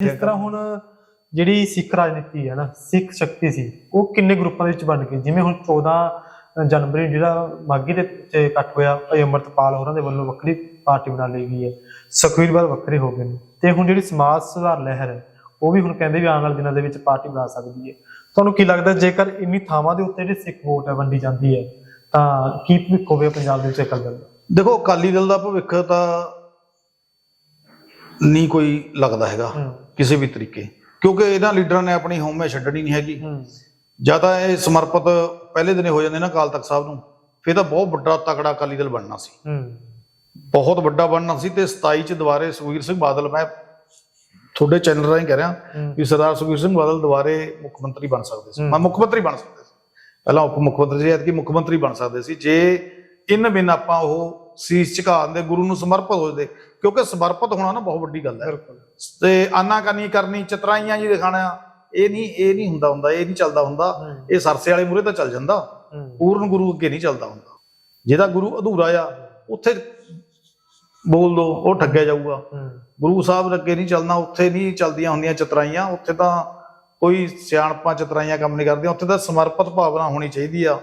ਜਿਸ ਤਰ੍ਹਾਂ ਹੁਣ ਜਿਹੜੀ ਸਿੱਖ ਰਾਜਨੀਤੀ ਹੈ ਨਾ ਸਿੱਖ ਸ਼ਕਤੀ ਸੀ ਉਹ ਕਿੰਨੇ ਗਰੁੱਪਾਂ ਦੇ ਵਿੱਚ ਬਣ ਗਈ? ਜਿਵੇਂ ਹੁਣ 14 ਜਨਵਰੀ ਨੂੰ ਜਿਹੜਾ ਮਾਗੀ ਦੇ ਵਿੱਚ ਇਕੱਠ ਹੋਇਆ ਭਾਈ ਅੰਮ੍ਰਿਤਪਾਲ ਹੋਰਾਂ ਦੇ ਵੱਲੋਂ ਵੱਖਰੀ ਪਾਰਟੀ ਬਣਾ ਲਈ ਗਈ ਹੈ ਸੁਖਬੀਰ ਬਾਦਲ ਵੱਖਰੇ ਹੋ ਗਏ ਨੇ। ਤੇ ਹੁਣ ਜਿਹੜੀ ਸਮਾਜ ਸੁਧਾਰ ਲਹਿਰ ਹੈ ਉਹ ਵੀ ਹੁਣ ਕਹਿੰਦੇ ਵੀ ਆਉਣ ਵਾਲੇ ਦਿਨਾਂ ਦੇ ਵਿੱਚ ਪਾਰਟੀ ਬਣਾ ਸਕਦੀ ਹੈ। ਤੁਹਾਨੂੰ ਕੀ ਲੱਗਦਾ ਜੇਕਰ ਇੰਨੀ ਥਾਵਾਂ ਦੇ ਉੱਤੇ ਜਿਹੜੀ ਸਿੱਖ ਵੋਟ ਹੈ ਵੰਡੀ ਜਾਂਦੀ ਹੈ ਤਾਂ ਕੀ ਭਵਿੱਖ ਹੋਵੇ ਪੰਜਾਬ ਦੇ ਵਿੱਚ ਅਕਾਲੀ ਦਲ ਦਾ ਦੇਖੋ ਅਕਾਲੀ ਦਲ ਦਾ ਭਵਿੱਖ ਤਾਂ ਨਹੀਂ ਕੋਈ ਲੱਗਦਾ ਹੈਗਾ ਕਿਸੇ ਵੀ ਤਰੀਕੇ। ਕਿਉਂਕਿ ਇਹਨਾਂ ਲੀਡਰਾਂ ਨੇ ਆਪਣੀ ਹਉਮੈ ਛੱਡਣੀ ਨਹੀਂ ਹੈਗੀ। ਜਾਂ ਤਾਂ ਇਹ ਸਮਰਪਿਤ ਪਹਿਲੇ ਦਿਨੇ ਹੋ ਜਾਂਦੇ ਨਾ ਅਕਾਲ ਤਖਤ ਸਾਹਿਬ ਨੂੰ ਫਿਰ ਤਾਂ ਬਹੁਤ ਵੱਡਾ ਤਕੜਾ ਅਕਾਲੀ ਦਲ ਬਣਨਾ ਸੀ। ਬਹੁਤ ਵੱਡਾ ਬਣਨਾ ਸੀ ਤੇ 27 ਚ ਦੁਬਾਰੇ ਸੁਖਬੀਰ ਸਿੰਘ ਬਾਦਲ ਮੈਂ ਤੁਹਾਡੇ ਚੈਨਲ ਰਾਹੀਂ ਕਹਿ ਰਿਹਾ ਵੀ ਸਰਦਾਰ ਸੁਖਬੀਰ ਸਿੰਘ ਬਾਦਲ ਦੁਬਾਰੇ ਮੁੱਖ ਮੰਤਰੀ ਬਣ ਸਕਦੇ ਸੀ। ਮੈਂ ਮੁੱਖ ਮੰਤਰੀ ਬਣ ਸਕਦੇ ਸੀ। ਪਹਿਲਾਂ ਉਪ ਮੁੱਖ ਮੰਤਰੀ ਸੀ ਐਤਕੀ ਮੁੱਖ ਮੰਤਰੀ ਬਣ ਸਕਦੇ ਸੀ। ਜੇ ਇਨ ਬਿਨ ਆਪਾਂ ਉਹ ਸੀਸ ਝੁਕਾਉਣ ਦੇ ਗੁਰੂ ਨੂੰ ਸਮਰਪਿਤ ਹੋ ਜਾਂਦੇ। ਕਿਉਂਕਿ ਸਮਰਪਿਤ ਹੋਣਾ ਨਾ ਬਹੁਤ ਵੱਡੀ ਗੱਲ ਹੈ। ਤੇ ਆਨਾਕਾਨੀ ਕਰਨੀ ਚਤਰਾਈਆਂ ਜੀ ਦਿਖਾਣਾ ਇਹ ਨਹੀਂ ਇਹ ਨਹੀਂ ਹੁੰਦਾ ਹੁੰਦਾ ਇਹ ਨਹੀਂ ਚੱਲਦਾ ਹੁੰਦਾ। ਇਹ ਸਰਸੇ ਵਾਲੇ ਮੂਰੇ ਤਾਂ ਚੱਲ ਜਾਂਦਾ। ਪੂਰਨ ਗੁਰੂ ਅੱਗੇ ਨਹੀਂ ਚੱਲਦਾ ਹੁੰਦਾ। ਜਿਹਦਾ ਗੁਰੂ ਅਧੂਰਾ ਆ ਉੱਥੇ ਬੋਲ ਦੋ ਉਹ ਠੱਗਿਆ ਜਾਊਗਾ। ਗੁਰੂ ਸਾਹਿਬ ਅੱਗੇ ਨਹੀਂ ਚੱਲਣਾ ਉੱਥੇ ਨਹੀਂ ਚੱਲਦੀਆਂ ਹੁੰਦੀਆਂ ਚਤਰਾਈਆਂ। ਉੱਥੇ ਤਾਂ ਕੋਈ ਸਿਆਣਪਾਂ ਚਤਰਾਈਆਂ ਕੰਮ ਨਹੀਂ ਕਰਦੀਆਂ। ਉੱਥੇ ਤਾਂ ਸਮਰਪਿਤ ਭਾਵਨਾ ਹੋਣੀ ਚਾਹੀਦੀ ਆ।